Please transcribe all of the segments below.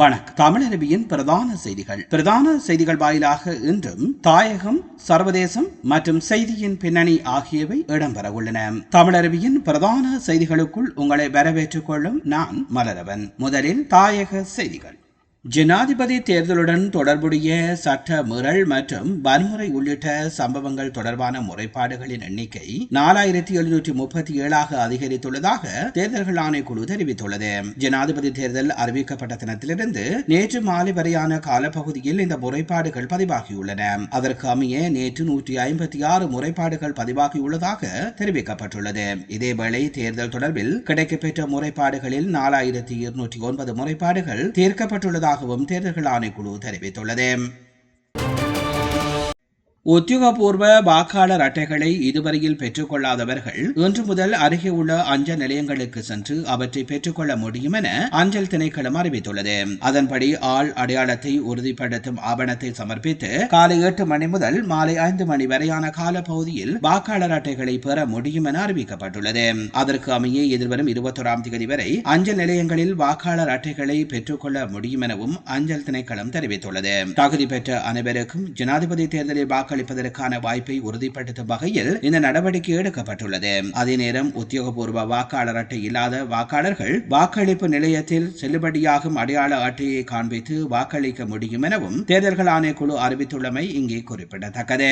வணக்கம். தமிழருவியின் பிரதான செய்திகள். பிரதான செய்திகள் வாயிலாக இன்றும் தாயகம் சர்வதேசம் மற்றும் செய்தியின் பின்னணி ஆகியவை இடம்பெற உள்ளன. தமிழருவியின் பிரதான செய்திகளுக்குள் உங்களை வரவேற்றுக் கொள்ளும் நான் மலரவன். முதலில் தாயக செய்திகள். ஜனாதிபதி தேர்தலுடன் தொடர்புடைய சட்ட மீறல் மற்றும் வன்முறை உள்ளிட்ட சம்பவங்கள் தொடர்பான முறைப்பாடுகளின் எண்ணிக்கை நாலாயிரத்தி எழுநூற்றி முப்பத்தி ஏழாக அதிகரித்துள்ளதாக தேர்தல்கள் ஆணைக்குழு தெரிவித்துள்ளது. ஜனாதிபதி தேர்தல் அறிவிக்கப்பட்ட தினத்திலிருந்து நேற்று மாலை வரையான காலப்பகுதியில் இந்த முறைப்பாடுகள் பதிவாகியுள்ளன. அதற்கு அமைய நேற்று நூற்றி ஐம்பத்தி ஆறு முறைப்பாடுகள் பதிவாகியுள்ளதாக தெரிவிக்கப்பட்டுள்ளது. இதேவேளை தேர்தல் தொடர்பில் கிடைக்கப்பெற்ற முறைப்பாடுகளில் நாலாயிரத்தி இருநூற்றி ஒன்பது முறைப்பாடுகள் தீர்க்கப்பட்டுள்ளதாக உள்ளதாகவும் தேர்தல்கள் ஆணைக்குழு தெரிவித்துள்ளது உத்தியோகபூர்வ வாக்காளர் அட்டைகளை இதுவரையில் பெற்றுக்கொள்ளாதவர்கள் இன்று முதல் அருகே உள்ள அஞ்சல் நிலையங்களுக்கு சென்று அவற்றை பெற்றுக்கொள்ள முடியும் என அஞ்சல் திணைக்களம் அறிவித்துள்ளது. அதன்படி ஆள் அடையாளத்தை உறுதிப்படுத்தும் ஆவணத்தை சமர்ப்பித்து காலை எட்டு மணி முதல் மாலை ஐந்து மணி வரையான காலப்பகுதியில் வாக்காளர் அட்டைகளை பெற முடியும் என அறிவிக்கப்பட்டுள்ளது. அதற்கு அமைய எதிர்வரும் இருபத்தோராம் தேதி வரை அஞ்சல் நிலையங்களில் வாக்காளர் அட்டைகளை பெற்றுக்கொள்ள முடியும் எனவும் அஞ்சல் திணைக்களம் தெரிவித்துள்ளது. தகுதி பெற்ற அனைவருக்கும் ஜனாதிபதி தேர்தலில் வாக்களிப்பதற்கான வாய்ப்பை உறுதிப்படுத்தும் வகையில் இந்த நடவடிக்கை எடுக்கப்பட்டுள்ளது. அதே நேரம் உத்தியோகபூர்வ வாக்காளர் அட்டை இல்லாத வாக்காளர்கள் வாக்களிப்பு நிலையத்தில் செல்லுபடியாகும் அடையாள அட்டையை காண்பித்து வாக்களிக்க முடியும் எனவும் தேர்தல்கள் ஆணைக்குழு அறிவித்துள்ளமை இங்கே குறிப்பிடத்தக்கது.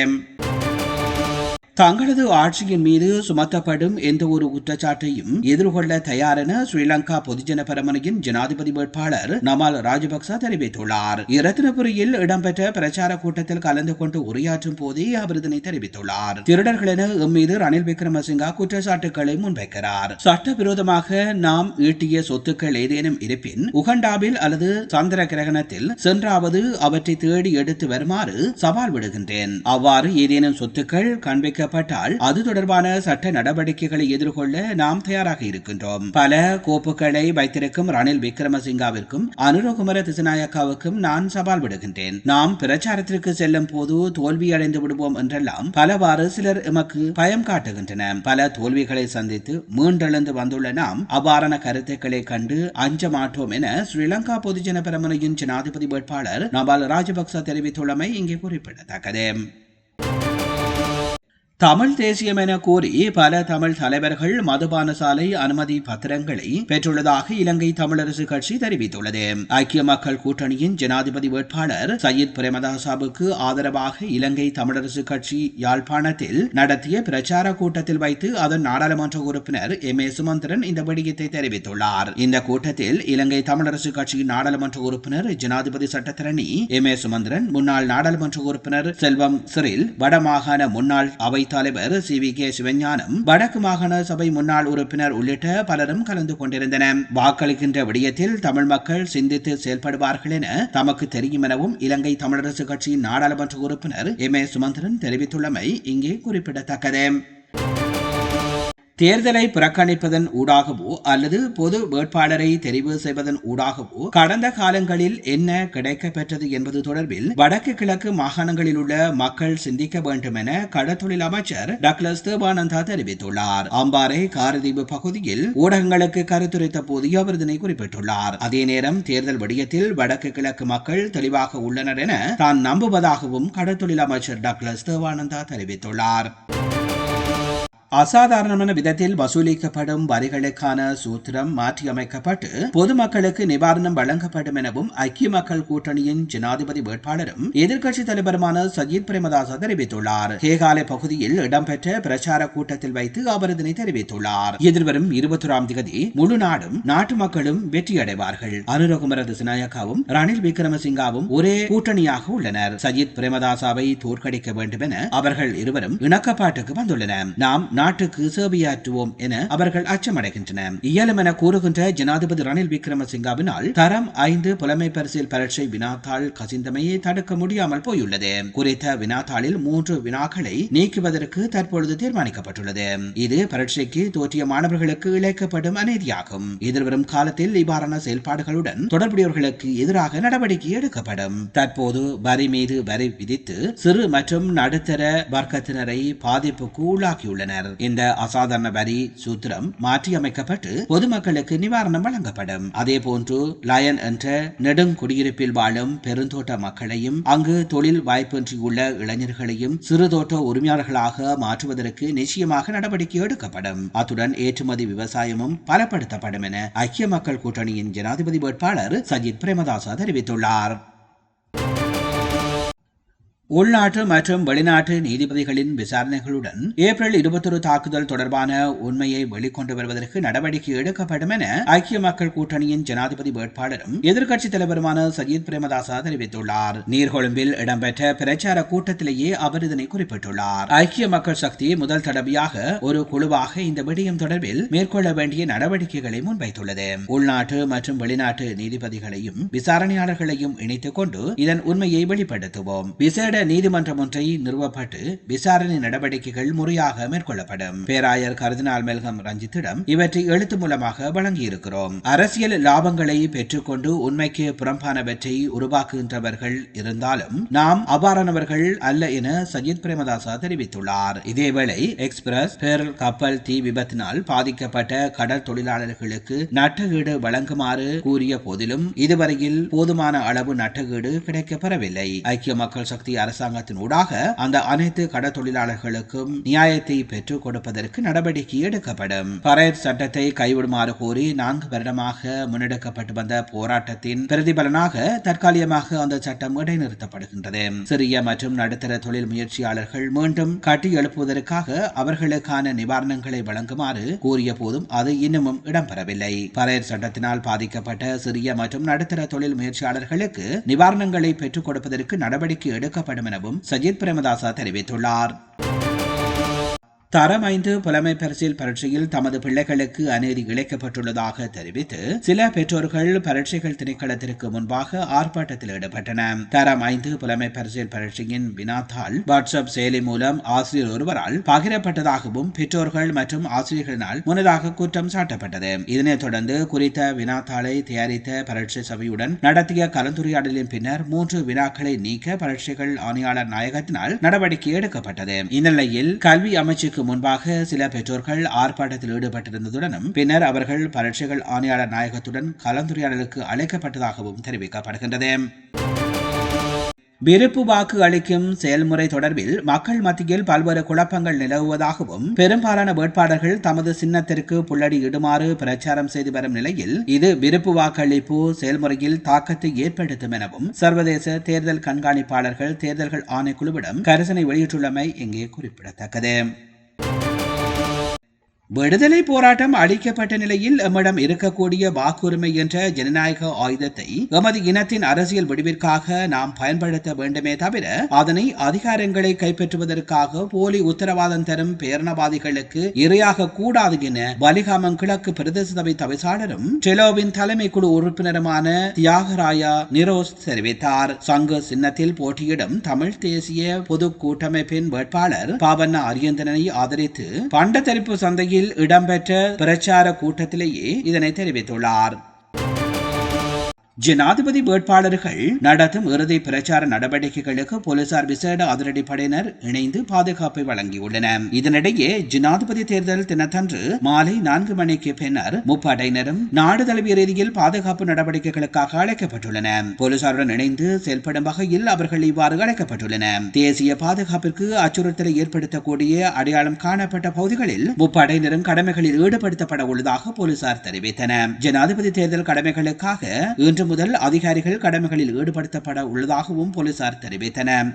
தங்களது ஆட்சியின் மீது சுமத்தப்படும் எந்த ஒரு குற்றச்சாட்டையும் எதிர்கொள்ள தயாரென ஸ்ரீலங்கா பொதுஜன பெரமுனையின் ஜனாதிபதி வேட்பாளர் நமால் ராஜபக்ச தெரிவித்துள்ளார். இரத்தினபுரியில் இடம்பெற்ற பிரச்சார கூட்டத்தில் கலந்து கொண்டு உரையாற்றும் போதே அவர் இதனை தெரிவித்துள்ளார். திருடர்கள் என எம்மீது ரணில் விக்ரமசிங்கா குற்றச்சாட்டுகளை முன்வைக்கிறார். சட்டவிரோதமாக நாம் ஈட்டிய சொத்துக்கள் ஏதேனும் இருப்பின் உகண்டாவில் அல்லது சந்திர கிரகணத்தில் சென்றாவது அவற்றை தேடி எடுத்து வருமாறு சவால் விடுகின்றேன். அவ்வாறு ஏதேனும் சொத்துக்கள் காண்பிக்க செய்யப்பட்டால் அது தொடர்பான சட்ட நடவடிக்கைகளை எதிர்கொள்ள நாம் தயாராக இருக்கின்றோம். பல கோப்புகளை வைத்திருக்கும் ரணில் விக்ரமசிங்காவிற்கும் அனுரகுமர திசநாயக்காவுக்கும் நான் சவால் விடுகின்றேன். நாம் பிரச்சாரத்திற்கு செல்லும் போது தோல்வி அடைந்து விடுவோம் என்றெல்லாம் பலவாறு சிலர் எமக்கு பயம் காட்டுகின்றன. பல தோல்விகளை சந்தித்து மீண்டெழுந்து வந்துள்ள நாம் அவ்வாறான கருத்துக்களை கண்டு அஞ்ச மாட்டோம் என ஸ்ரீலங்கா பொதுஜன பெருமனையின் ஜனாதிபதி வேட்பாளர் நபால் ராஜபக்ச தெரிவித்துள்ளமை இங்கே குறிப்பிடத்தக்கது. தமிழ் தேசியம் என கூறி பல தமிழ் தலைவர்கள் மதுபான சாலை அனுமதி பத்திரங்களை பெற்றுள்ளதாக இலங்கை தமிழரசு கட்சி தெரிவித்துள்ளது. ஐக்கிய மக்கள் கூட்டணியின் ஜனாதிபதி வேட்பாளர் சையீத் பிரேமதாசாவுக்கு ஆதரவாக இலங்கை தமிழரசு கட்சி யாழ்ப்பாணத்தில் நடத்திய பிரச்சார கூட்டத்தில் வைத்து அதன் நாடாளுமன்ற உறுப்பினர் எம் ஏ சுமந்திரன் இந்த விடயத்தை தெரிவித்துள்ளார். இந்த கூட்டத்தில் இலங்கை தமிழரசு கட்சியின் நாடாளுமன்ற உறுப்பினர் ஜனாதிபதி சட்டத்தரணி எம் ஏ சுமந்திரன் முன்னாள் நாடாளுமன்ற உறுப்பினர் செல்வம் சிறில் வடமாகாண முன்னாள் அவை தலைவர் சி வி கே சிவஞானம் வடக்கு மாகாண சபை முன்னாள் உறுப்பினர் உள்ளிட்ட பலரும் கலந்து கொண்டிருந்தனர். வாக்களிக்கின்ற விடயத்தில் தமிழ் மக்கள் சிந்தித்து செயல்படுவார்கள் என தமக்கு தெரியும் எனவும் இலங்கை தமிழரசு கட்சியின் நாடாளுமன்ற உறுப்பினர் எம் ஏ சுமந்திரன் தெரிவித்துள்ளமை இங்கே குறிப்பிடத்தக்கது. தேர்தலை புறக்கணிப்பதன் ஊடாகவோ அல்லது பொது வேட்பாளரை தெரிவு செய்வதன் ஊடாகவோ கடந்த காலங்களில் என்ன கிடைக்கப்பெற்றது என்பது தொடர்பில் வடக்கு கிழக்கு மாகாணங்களில் உள்ள மக்கள் சிந்திக்க வேண்டும் என கடத்தொழில் அமைச்சர் டக்ளஸ் தேவானந்தா தெரிவித்துள்ளார். அம்பாறை காரதீவு பகுதியில் ஊடகங்களுக்கு கருத்துரைத்த போது அவர் இதனை குறிப்பிட்டுள்ளார். அதே நேரம் தேர்தல் விடயத்தில் வடக்கு கிழக்கு மக்கள் தெளிவாக உள்ளனர் என தான் நம்புவதாகவும் கடத்தொழில் அமைச்சர் டக்ளஸ் தேவானந்தா தெரிவித்துள்ளார். அசாதாரணமான விதத்தில் வசூலிக்கப்படும் வரிகளுக்கான சூத்திரம் மாற்றியமைக்கப்பட்டு பொதுமக்களுக்கு நிவாரணம் வழங்கப்படும் எனவும் ஐக்கிய மக்கள் கூட்டணியின் ஜனாதிபதி வேட்பாளரும் எதிர்க்கட்சி தலைவருமான சஜித் பிரேமதாச தெரிவித்துள்ளார். கேகாலை பகுதியில் இடம்பெற்ற பிரச்சார கூட்டத்தில் வைத்து அவர் இதனை தெரிவித்துள்ளார். எதிர்வரும் இருபத்தொராம் தேதி முழு நாடும் நாட்டு மக்களும் வெற்றியடைவார்கள். அனுரகுமர திசநாயக்காவும் ரணில் விக்ரமசிங்காவும் ஒரே கூட்டணியாக உள்ளனர். சஜித் பிரேமதாசாவை தோற்கடிக்க வேண்டும் என அவர்கள் இருவரும் இணக்கப்பாட்டுக்கு வந்துள்ளனர். நாம் நாட்டுக்கு சேவையாற்றுவோம் என அவர்கள் அச்சமடைகின்றனர். இயலும் என கூறுகின்ற ஜனாதிபதி ரணில் விக்ரமசிங்காவினால் தரம் ஐந்து புலமை பரிசில் பரீட்சை வினாத்தாள் கசிந்தமையை தடுக்க முடியாமல் போயுள்ளது. குறித்த வினாத்தாளில் மூன்று வினாக்களை நீக்குவதற்கு தற்பொழுது தீர்மானிக்கப்பட்டுள்ளது. இது பரீட்சைக்கு தோற்றிய மாணவர்களுக்கு இழைக்கப்படும் அநீதியாகும். எதிர்வரும் காலத்தில் இவ்வாறான செயல்பாடுகளுடன் தொடர்புடையவர்களுக்கு எதிராக நடவடிக்கை எடுக்கப்படும். தற்போது வரி மீது வரி விதித்து சிறு மற்றும் நடுத்தர வர்க்கத்தினரை பாதிப்புக்கு உள்ளாக்கியுள்ளனர். இந்த அசாதாரண வரி சூத்திரம் மாற்றியமைக்கப்பட்டு பொதுமக்களுக்கு நிவாரணம் வழங்கப்படும். அதே போன்று லயன் என்ற நெடுங்குடியிருப்பில் வாழும் பெருந்தோட்ட மக்களையும் அங்கு தொழில் வாய்ப்பின்றியுள்ள இளைஞர்களையும் சிறுதோட்ட உரிமையாளர்களாக மாற்றுவதற்கு நிச்சயமாக நடவடிக்கை எடுக்கப்படும். அத்துடன் ஏற்றுமதி விவசாயமும் பலப்படுத்தப்படும் என ஐக்கிய மக்கள் கூட்டணியின் ஜனாதிபதி வேட்பாளர் சஜித் பிரேமதாசா தெரிவித்துள்ளார். உள்நாட்டு மற்றும் வெளிநாட்டு நீதிபதிகளின் விசாரணைகளுடன் ஏப்ரல் இருபத்தொரு தாக்குதல் தொடர்பான உண்மையை வெளிக்கொண்டு வருவதற்கு நடவடிக்கை எடுக்கப்படும் என ஐக்கிய மக்கள் கூட்டணியின் ஜனாதிபதி வேட்பாளரும் எதிர்க்கட்சித் தலைவருமான சஜித் பிரேமதாசா தெரிவித்துள்ளார். நீர்கொழும்பில் இடம்பெற்ற பிரச்சார கூட்டத்திலேயே அவர் இதனை குறிப்பிட்டுள்ளார். ஐக்கிய மக்கள் சக்தி முதல் தடவையாக ஒரு குழுவாக இந்த விடயம் தொடர்பில் மேற்கொள்ள வேண்டிய நடவடிக்கைகளை முன்வைத்துள்ளது. உள்நாட்டு மற்றும் வெளிநாட்டு நீதிபதிகளையும் விசாரணையாளர்களையும் இணைத்துக் கொண்டு இதன் உண்மையை வெளிப்படுத்துவோம். விசேட நீதிமன்றம் ஒன்றை நிறுவப்பட்டு விசாரணை நடவடிக்கைகள் முறையாக மேற்கொள்ளப்படும். பேராயர் கருதினால் மெல்கம் ரஞ்சித்திடம் இவற்றை எழுத்து மூலமாக வழங்கியிருக்கிறோம். அரசியல் லாபங்களை பெற்றுக்கொண்டு உண்மைக்கு புறம்பானவற்றை உருவாக்குகின்றவர்கள் இருந்தாலும் நாம் அவ்வாறானவர்கள் அல்ல என சஜித் பிரேமதாசா தெரிவித்துள்ளார். இதேவேளை எக்ஸ்பிரஸ் பெர்ல் கப்பல் தீ விபத்தினால் பாதிக்கப்பட்ட கடல் தொழிலாளர்களுக்கு நட்டகீடு வழங்குமாறு கூறிய போதிலும் இதுவரையில் போதுமான அளவு நட்டகீடு கிடைக்கப்பெறவில்லை. ஐக்கிய மக்கள் சக்தி அரசு ஊடாக அந்த அனைத்து கடற்தொழிலாளர்களுக்கும் நியாயத்தை பெற்றுக் கொடுப்பதற்கு நடவடிக்கை எடுக்கப்படும். பரேட் சட்டத்தை கைவிடுமாறு கோரி நான்கு வருடமாக முன்னெடுக்கப்பட்டு வந்த போராட்டத்தின் பிரதிபலனாக தற்காலிகமாக அந்த சட்டம் இடைநிறுத்தப்படுகின்றது. சிறிய மற்றும் நடுத்தர தொழில் முயற்சியாளர்கள் மீண்டும் கட்டி எழுப்புவதற்காக அவர்களுக்கான நிவாரணங்களை வழங்குமாறு கூறிய போதும் அது இன்னமும் இடம்பெறவில்லை. பரேட் சட்டத்தினால் பாதிக்கப்பட்ட சிறிய மற்றும் நடுத்தர தொழில் முயற்சியாளர்களுக்கு நிவாரணங்களை பெற்றுக் கொடுப்பதற்கு நடவடிக்கை எடுக்கப்படும் எனவும் சஜித் பிரேமதாசா தெரிவித்துள்ளார். தரம் ஐந்து புலமை பரிசில் பரீட்சையில் தமது பிள்ளைகளுக்கு அநீதி இழைக்கப்பட்டுள்ளதாக தெரிவித்து சில பெற்றோர்கள் பரீட்சைகள் திணைக்களத்திற்கு முன்பாக ஆர்ப்பாட்டத்தில் ஈடுபட்டனர் தரம் ஐந்து புலமை பரிசில் பரீட்சையின் வினாத்தாள் வாட்ஸ்அப் செயலி மூலம் ஆசிரியர் ஒருவரால் பகிரப்பட்டதாகவும் பெற்றோர்கள் மற்றும் ஆசிரியர்களினால் முன்னதாக குற்றம் சாட்டப்பட்டது. இதனைத் தொடர்ந்து குறித்த வினாத்தாளை தயாரித்த பரீட்சை சபையுடன் நடத்திய கலந்துரையாடலின் பின்னர் மூன்று வினாக்களை நீக்க பரீட்சைகள் ஆணையாளர் நாயகத்தினால் நடவடிக்கை எடுக்கப்பட்டது. இந்நிலையில் கல்வி அமைச்சுக்கு முன்பாக சில பெற்றோர்கள் ஆர்ப்பாட்டத்தில் ஈடுபட்டிருந்ததுடனும் பின்னர் அவர்கள் பரீட்சைகள் ஆணையாளர் நாயகத்துடன் கலந்துரையாடலுக்கு அழைக்கப்பட்டதாகவும் தெரிவிக்கப்படுகின்றது. விருப்பு வாக்கு அளிக்கும் செயல்முறை தொடர்பில் மக்கள் மத்தியில் பல்வேறு குழப்பங்கள் நிலவுவதாகவும் பெரும்பாலான வேட்பாளர்கள் தமது சின்னத்திற்கு புள்ளடி இடுமாறு பிரச்சாரம் செய்து வரும் நிலையில் இது விருப்பு வாக்களிப்பு செயல்முறையில் தாக்கத்தை ஏற்படுத்தும் எனவும் சர்வதேச தேர்தல் கண்காணிப்பாளர்கள் தேர்தல்கள் ஆணைக்குழுவிடம் கரிசனை வெளியிட்டுள்ளமை இங்கே குறிப்பிடத்தக்கது. Thank you விடுதலை போராட்டம் அளிக்கப்பட்ட நிலையில் எம்மிடம் இருக்கக்கூடிய வாக்குரிமை என்ற ஜனநாயக ஆயுதத்தை எமது இனத்தின் அரசியல் விடுவிற்காக நாம் பயன்படுத்த வேண்டுமே தவிர அதனை அதிகாரங்களை கைப்பற்றுவதற்காக போலி உத்தரவாதம் தரும் பேரணவாதிகளுக்கு இரையாக கூடாது என வலிகாமம் கிழக்கு பிரதேச சபை தவிசாளரும் டெலோவின் தலைமை குழு உறுப்பினருமான தியாகராயா நிரோஸ் தெரிவித்தார். சங்க சின்னத்தில் போட்டியிடும் தமிழ் தேசிய பொது கூட்டமைப்பின் வேட்பாளர் பாவண்ணா அரியந்தனை ஆதரித்து பண்டத்தரிப்பு சந்தையில் இடம்பெற்ற பிரச்சார கூட்டத்திலேயே இதனை தெரிவித்துள்ளார். ஜனாதிபதி வேட்பாளர்கள் நடத்தும் இறுதி பிரச்சார நடவடிக்கைகளுக்கு போலீசார் விசேட அதிரடிப்படையினர் இணைந்து பாதுகாப்பை வழங்கியுள்ளனர். இதனிடையே ஜனாதிபதி தேர்தல் தினத்தன்று மாலை நான்கு மணிக்கு பின்னர் முப்படையினரும் நாடு தழுவிய ரீதியில் பாதுகாப்பு நடவடிக்கைகளுக்காக அழைக்கப்பட்டுள்ளன போலீசாருடன் இணைந்து செயல்படும் வகையில் அவர்கள் இவ்வாறு அழைக்கப்பட்டுள்ளனர். தேசிய பாதுகாப்பிற்கு அச்சுறுத்தலை ஏற்படுத்தக்கூடிய அடையாளம் காணப்பட்ட பகுதிகளில் முப்படையினரும் கடமைகளில் ஈடுபடுத்தப்பட உள்ளதாக போலீசார் தெரிவித்தனர். ஜனாதிபதி தேர்தல் கடமைகளுக்காக இன்று முதல் அதிகாரிகள் கடமைகளில் ஈடுபடுத்தப்பட உள்ளதாகவும் போலீசார் தெரிவித்தனர்.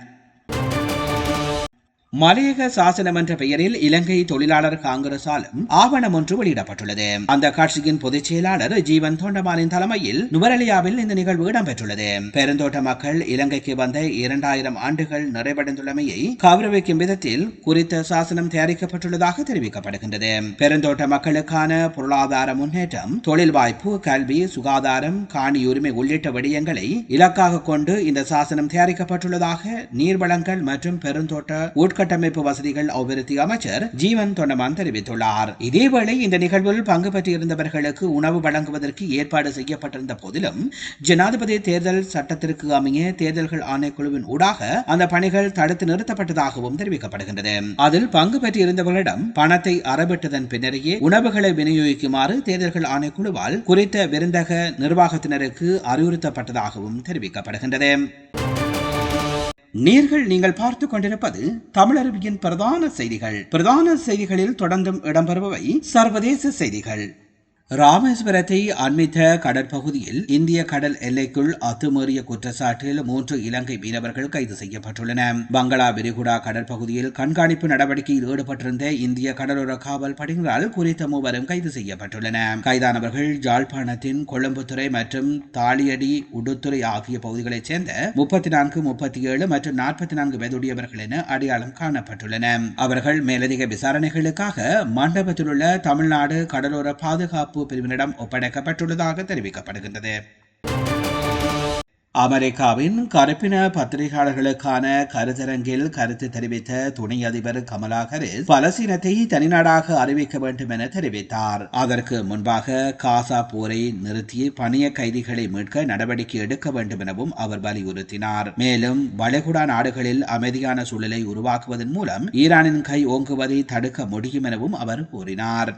மலையக சாசனம் என்ற பெயரில் இலங்கை தொழிலாளர் காங்கிரசாலும் ஆவணம் ஒன்று வெளியிடப்பட்டுள்ளது. அந்த கட்சியின் பொதுச் செயலாளர் ஜீவன் தோண்டமானின் தலைமையில் நுவரலியாவில் இந்த நிகழ்வு இடம்பெற்றுள்ளது. பெருந்தோட்ட மக்கள் இலங்கைக்கு வந்த இரண்டாயிரம் ஆண்டுகள் நிறைவடைந்துள்ளமையை கௌரவிக்கும் விதத்தில் குறித்த சாசனம் தயாரிக்கப்பட்டுள்ளதாக தெரிவிக்கப்படுகின்றது. பெருந்தோட்ட மக்களுக்கான பொருளாதார முன்னேற்றம் தொழில் வாய்ப்பு கல்வி சுகாதாரம் காணி உரிமை உள்ளிட்ட விடயங்களை இலக்காக கொண்டு இந்த சாசனம் தயாரிக்கப்பட்டுள்ளதாக நீர்வளங்கள் மற்றும் பெருந்தோட்ட உட்கட்ட உள்கட்டமைப்பு வசதிகள் அபிவிருத்தி அமைச்சர் ஜீவன் தொண்டமான் தெரிவித்துள்ளார். இதேவேளை இந்த நிகழ்வில் பங்கு பெற்றிருந்தவர்களுக்கு உணவு வழங்குவதற்கு ஏற்பாடு செய்யப்பட்டிருந்த போதிலும் ஜனாதிபதி தேர்தல் சட்டத்திற்கு அமைய தேர்தல்கள் ஆணைக்குழுவின் ஊடாக அந்த பணிகள் தடுத்து நிறுத்தப்பட்டதாகவும் தெரிவிக்கப்படுகின்றது. அதில் பங்கு பெற்றிருந்தவர்களிடம் பணத்தை அறவிட்டதன் பின்னரே உணவுகளை விநியோகிக்குமாறு தேர்தல்கள் ஆணைக்குழுவால் குறித்த விருந்தக நிர்வாகத்தினருக்கு அறிவுறுத்தப்பட்டதாகவும் தெரிவிக்கப்படுகின்றது. நீர்கள் நீங்கள் பார்த்து கொண்டிருப்பது தமிழருவியின் பிரதான செய்திகள். பிரதான செய்திகளில் தொடர்ந்தும் இடம்பெறுபவை சர்வதேச செய்திகள். ராமேஸ்வரத்தை அண்மித்த கடற்பகுதியில் இந்திய கடல் எல்லைக்குள் அத்துமீறிய குற்றச்சாட்டில் மூன்று இலங்கை மீனவர்கள் கைது செய்யப்பட்டுள்ளனர் பங்களா விரிகுடா கடற்பகுதியில் கண்காணிப்பு நடவடிக்கையில் ஈடுபட்டிருந்த இந்திய கடலோர காவல் படையினரால் குறித்த மூவரும் கைது செய்யப்பட்டுள்ளனர் கைதானவர்கள் ஜாழ்ப்பாணத்தின் கொழும்புத்துறை மற்றும் தாளியடி உடுத்துறை ஆகிய பகுதிகளைச் சேர்ந்த முப்பத்தி நான்கு முப்பத்தி ஏழு மற்றும் நாற்பத்தி நான்கு வயதுடையவர்கள் என அடையாளம் காணப்பட்டுள்ளனர் அவர்கள் மேலதிக விசாரணைகளுக்காக மண்டபத்தில் உள்ள தமிழ்நாடு கடலோர பாதுகாப்பு பிரிவினரிடம் ஒப்படைக்கப்பட்டுள்ளதாக தெரிவிக்கப்படுகின்றது. அமெரிக்காவின் கருப்பின பத்திரிகையாளர்களுக்கான கருத்தரங்கில் கருத்து தெரிவித்த துணை அதிபர் கமலா ஹாரிஸ் பலசீனத்தை தனிநாடாக அறிவிக்க வேண்டும் என தெரிவித்தார். அதற்கு முன்பாக காசா போரை நிறுத்தி பணிய கைதிகளை மீட்க நடவடிக்கை எடுக்க வேண்டும் எனவும் அவர் வலியுறுத்தினார். மேலும் வளைகுடா நாடுகளில் அமைதியான சூழலை உருவாக்குவதன் மூலம் ஈரானின் கை ஓங்குவதை தடுக்க முடியும் எனவும் அவர் கூறினார்.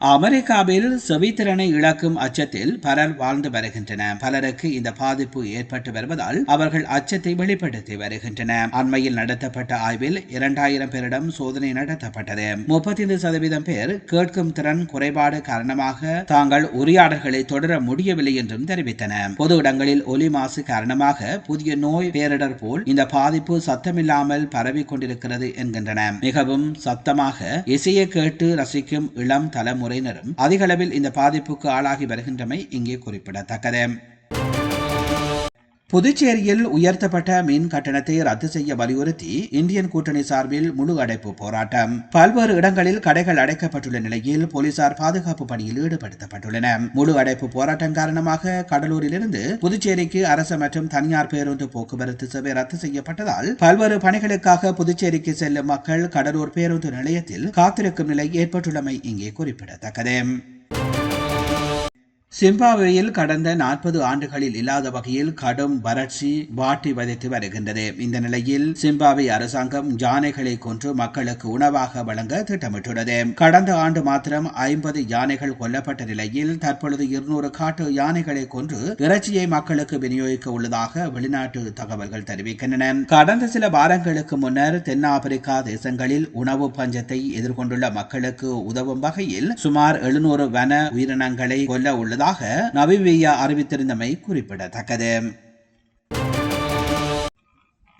அமெரிக்காவில் செவித்திறனை இழக்கும் அச்சத்தில் பலர் வாழ்ந்து வருகின்றனர். பலருக்கு இந்த பாதிப்பு ஏற்பட்டு வருவதால் அவர்கள் அச்சத்தை வெளிப்படுத்தி வருகின்றனர். அண்மையில் நடத்தப்பட்ட ஆய்வில் இரண்டாயிரம் பேரிடம் சோதனை நடத்தப்பட்டது. முப்பத்தைந்து சதவீதம் பேர் கேட்கும் திறன் குறைபாடு காரணமாக தாங்கள் உரையாடல்களை தொடர முடியவில்லை என்றும் தெரிவித்தனர். பொது இடங்களில் ஒலி மாசு காரணமாக புதிய நோய் பேரிடர் போல் இந்த பாதிப்பு சத்தமில்லாமல் பரவி கொண்டிருக்கிறது என்கின்றன மிகவும் சத்தமாக இசையை கேட்டு ரசிக்கும் இளம் தலைமுறை முறையினரும் அதிகளவில் இந்த பாதிப்புக்கு ஆளாகி வருகின்றமை இங்கே குறிப்பிடத்தக்கது. புதுச்சேரியில் உயர்த்தப்பட்ட மின் கட்டணத்தை ரத்து செய்ய வலியுறுத்தி இந்தியன் கூட்டணி சார்பில் முழு அடைப்பு போராட்டம். பல்வேறு இடங்களில் கடைகள் அடைக்கப்பட்டுள்ள நிலையில் போலீசார் பாதுகாப்பு பணியில் ஈடுபடுத்தப்பட்டுள்ளன முழு அடைப்பு போராட்டம் காரணமாக கடலூரிலிருந்து புதுச்சேரிக்கு அரசு மற்றும் தனியார் பேருந்து போக்குவரத்து சேவை ரத்து செய்யப்பட்டதால் பல்வேறு பணிகளுக்காக புதுச்சேரிக்கு செல்லும் மக்கள் கடலூர் பேருந்து நிலையத்தில் காத்திருக்கும் நிலை ஏற்பட்டுள்ளமை இங்கே குறிப்பிடத்தக்கது. சிம்பாப்வேயில் கடந்த நாற்பது ஆண்டுகளில் இல்லாத வகையில் கடும் வறட்சி வாட்டி வதைத்து வருகின்றது. இந்த நிலையில் சிம்பாப்வே அரசாங்கம் யானைகளை கொன்று மக்களுக்கு உணவாக வழங்க திட்டமிட்டுள்ளது. கடந்த ஆண்டு மாத்திரம் ஐம்பது யானைகள் கொல்லப்பட்ட நிலையில் தற்பொழுது இருநூறு காட்டு யானைகளை கொன்று இறைச்சியை மக்களுக்கு விநியோகிக்க உள்ளதாக வெளிநாட்டு தகவல்கள் தெரிவிக்கின்றன. கடந்த சில வாரங்களுக்கு முன்னர் தென்னாப்பிரிக்கா தேசங்களில் உணவு பஞ்சத்தை எதிர்கொண்டுள்ள மக்களுக்கு உதவும் வகையில் சுமார் எழுநூறு வன உயிரினங்களை கொல்ல உள்ளதாக உள்ளதாக நபிவியா அறிவித்திருந்தமை குறிப்பிடத்தக்கது.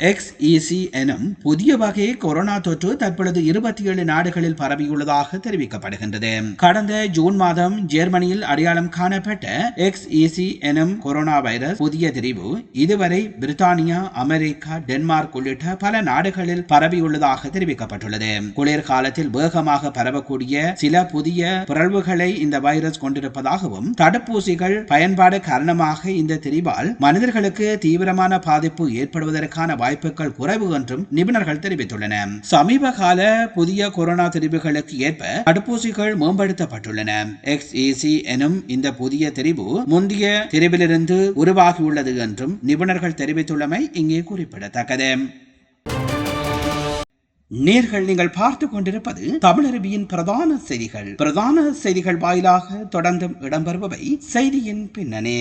எக்ஸ்இசி e, எனும் புதிய வகை கொரோனா தொற்று தற்பொழுது இருபத்தி ஏழு நாடுகளில் பரவியுள்ளதாக தெரிவிக்கப்படுகின்றது. கடந்த ஜூன் மாதம் ஜெர்மனியில் அடையாளம் காணப்பட்ட எக்ஸ்இசி e, எனும் கொரோனா வைரஸ் புதிய தெரிவு இதுவரை பிரித்தானியா அமெரிக்கா டென்மார்க் உள்ளிட்ட பல நாடுகளில் பரவியுள்ளதாக தெரிவிக்கப்பட்டுள்ளது. குளிர்காலத்தில் வேகமாக பரவக்கூடிய சில புதிய பிறழ்வுகளை இந்த வைரஸ் கொண்டிருப்பதாகவும் தடுப்பூசிகள் பயன்பாடு காரணமாக இந்த தெரிவால் மனிதர்களுக்கு தீவிரமான பாதிப்பு ஏற்படுவதற்கான வாய்ப்புகள் குறைவு என்றும் நிபுணர்கள் தெரிவித்துள்ளனர் சமீப கால புதிய கொரோனா தெரிவுகளுக்கு ஏற்ப தடுப்பூசிகள் மேம்படுத்தப்பட்டுள்ளன. எக்ஸ் எக்ஸ்இசி எனும் இந்த புதிய தெரிவு முந்தைய தெரிவிலிருந்து உருவாகியுள்ளது என்றும் நிபுணர்கள் தெரிவித்துள்ளமை இங்கே குறிப்பிடத்தக்கது. நேர்கள் நீங்கள் பார்த்து கொண்டிருப்பது தமிழருவியின் பிரதான செய்திகள். பிரதான செய்திகள் வாயிலாக தொடர்ந்தும் இடம்பெறுபவை செய்தியின் பின்னணே.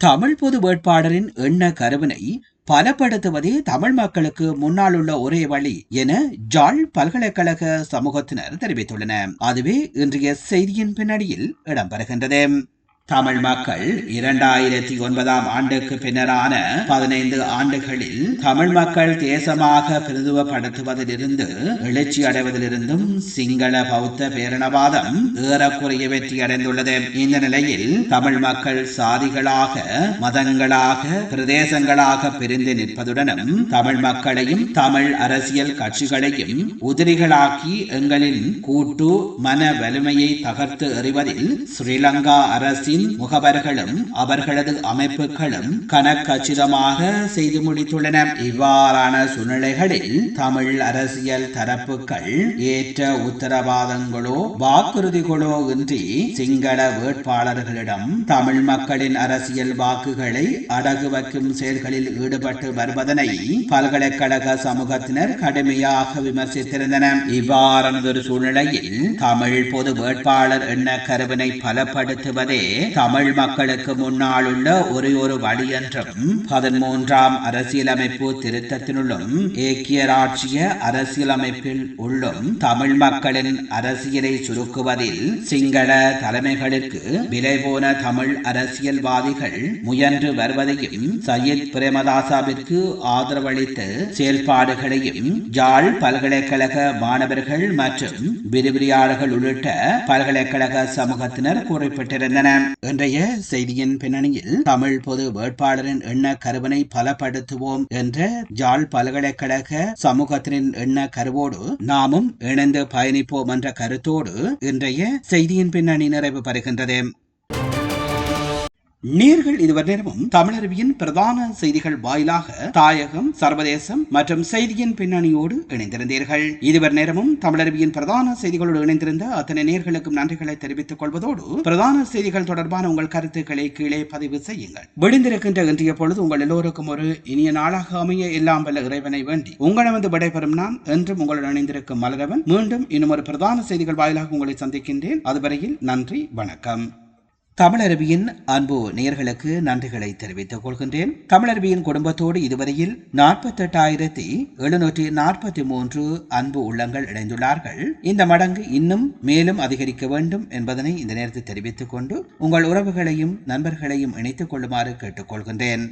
தமிழ் பொது வேட்பாளரின் எண்ண கருவினை பலப்படுத்துவதே தமிழ் மக்களுக்கு முன்னால் உள்ள ஒரே வழி என ஜாழ் பல்கலைக்கழக சமூகத்தினர் தெரிவித்துள்ளனர். அதுவே இன்றைய செய்தியின் பின்னணியில் இடம்பெறுகின்றது. தமிழ் மக்கள் இரண்டாயிரத்தி ஒன்பதாம் ஆண்டுக்கு பின்னரான பதினைந்து ஆண்டுகளில் தமிழ் மக்கள் தேசமாக பிரதுவப்படுத்துவதிலிருந்து எழுச்சி அடைவதிலிருந்தும் சிங்கள பௌத்த பேரணவாதம் ஏறக்குறைய வெற்றி அடைந்துள்ளது இந்த நிலையில் தமிழ் மக்கள் சாதிகளாக மதங்களாக பிரதேசங்களாக பிரிந்து நிற்பதுடனும் தமிழ் மக்களையும் தமிழ் அரசியல் கட்சிகளையும் உதிரிகளாக்கி எங்களின் கூட்டு மன வலிமையை தகர்த்து எறிவதில் ஸ்ரீலங்கா அரசு தமிழரபியின் முகவர்களும் அவர்களது அமைப்புகளும் கணக்கச்சிதமாக செய்து முடித்துள்ளன. இவ்வாறான சூழ்நிலைகளில் தமிழ் அரசியல் தரப்புகள் ஏற்ற உத்தரவாதங்களோ வாக்குறுதிகளோ இன்றி சிங்கள வேட்பாளர்களிடம் தமிழ் மக்களின் அரசியல் வாக்குகளை அடகு வைக்கும் செயல்களில் ஈடுபட்டு வருவதனை பல்கலைக்கழக சமூகத்தினர் கடுமையாக விமர்சித்திருந்தனர் இவ்வாறானதொரு சூழ்நிலையில் தமிழ் பொது வேட்பாளர் எண்ண கருவினை பலப்படுத்துவதே தமிழ் மக்களுக்கு முன்னால் உள்ள ஒரே ஒரு வழி என்றும் பதிமூன்றாம் அரசியலமைப்பு திருத்தத்தினுள்ளும் ஏக்கிய ராட்சிய அரசியலமைப்பில் உள்ளும் தமிழ் மக்களின் அரசியலை சுருக்குவதில் சிங்கள தலைமைகளுக்கு விலை போன தமிழ் அரசியல்வாதிகள் முயன்று வருவதையும் சையத் பிரேமதாசாவிற்கு ஆதரவளித்து செயல்பாடுகளையும் ஜாழ் பல்கலைக்கழக மாணவர்கள் மற்றும் விரிவிரியாளர்கள் உள்ளிட்ட பல்கலைக்கழக சமூகத்தினர் குறிப்பிட்டிருந்தனர். இன்றைய செய்தியின் பின்னணியில் தமிழ் பொது வேட்பாளரின் எண்ண கருவினை பலப்படுத்துவோம் என்ற ஜாழ் பல்கலைக்கழக சமூகத்தின் எண்ண கருவோடு நாமும் இணைந்து பயணிப்போம் என்ற கருத்தோடு இன்றைய செய்தியின் பின்னணி நிறைவு பெறுகின்றது. நீர்கள் இதுவரை நேரமும் தமிழருவியின் பிரதான செய்திகள் வாயிலாக தாயகம் சர்வதேசம் மற்றும் செய்தியின் பின்னணியோடு இணைந்திருந்தீர்கள். இதுவரை நேரமும் தமிழருவியின் பிரதான செய்திகளோடு இணைந்திருந்த அத்தனை நேர்களுக்கும் நன்றிகளை தெரிவித்துக் கொள்வதோடு பிரதான செய்திகள் தொடர்பான உங்கள் கருத்துக்களை கீழே பதிவு செய்யுங்கள். விடுந்திருக்கின்ற இன்றைய பொழுது உங்கள் எல்லோருக்கும் ஒரு இனிய நாளாக அமைய எல்லாம் வல்ல இறைவனை வேண்டி உங்களிடமிருந்து விடைபெறும் நான் என்றும் உங்களுடன் இணைந்திருக்கும் மலரவன். மீண்டும் இன்னும் ஒரு பிரதான செய்திகள் வாயிலாக உங்களை சந்திக்கின்றேன். அதுவரையில் நன்றி வணக்கம். தமிழருவியின் அன்பு நேயர்களுக்கு நன்றிகளை தெரிவித்துக் கொள்கின்றேன். தமிழருவியின் குடும்பத்தோடு இதுவரையில் நாற்பத்தெட்டாயிரத்தி எழுநூற்றி நாற்பத்தி மூன்று அன்பு உள்ளங்கள் இணைந்துள்ளார்கள். இந்த மடங்கு இன்னும் மேலும் அதிகரிக்க வேண்டும் என்பதனை இந்த நேரத்தில் தெரிவித்துக் கொண்டு உங்கள் உறவுகளையும் நண்பர்களையும் இணைத்துக் கொள்ளுமாறு கேட்டுக்கொள்கின்றேன்